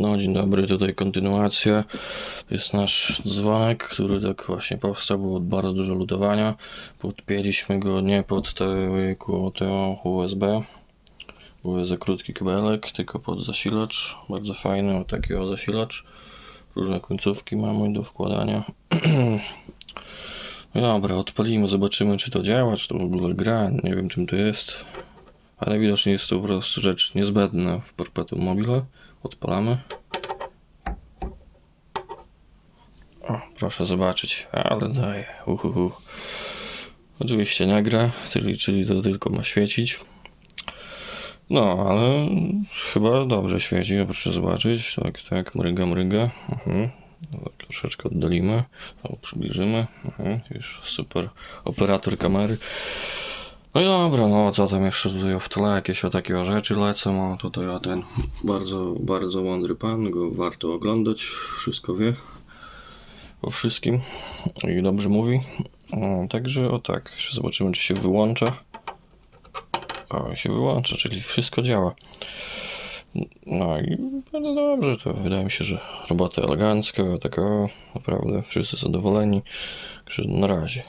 No, dzień dobry, tutaj kontynuacja. Jest nasz dzwonek, który tak właśnie powstał, było bardzo dużo lutowania. Podpięliśmy go nie pod to USB. Były za krótki kabelek, tylko pod zasilacz. Bardzo fajny, o taki o zasilacz. Różne końcówki mamy do wkładania. No dobra, odpalimy, zobaczymy czy to działa, czy to w ogóle gra. Nie wiem czym to jest. Ale widocznie jest to po prostu rzecz niezbędna w Perpetuum mobile. Odpalamy. O, proszę zobaczyć, ale daje. Uhuhu. Oczywiście nie gra, czyli, czyli to tylko ma świecić. No, ale chyba dobrze świeci, proszę zobaczyć. Tak, tak, mryga, mryga. Mhm. Troszeczkę oddalimy, o, przybliżymy. Mhm. Już super operator kamery. No i dobra, no co tam jeszcze tutaj w tle jakieś o takie rzeczy lecą, a tutaj o ten bardzo, bardzo mądry pan, go warto oglądać, wszystko wie o wszystkim i dobrze mówi. Także o tak, zobaczymy czy się wyłącza. O, się wyłącza, czyli wszystko działa. No i bardzo dobrze, to wydaje mi się, że robota elegancka, taka naprawdę wszyscy zadowoleni. Także na razie.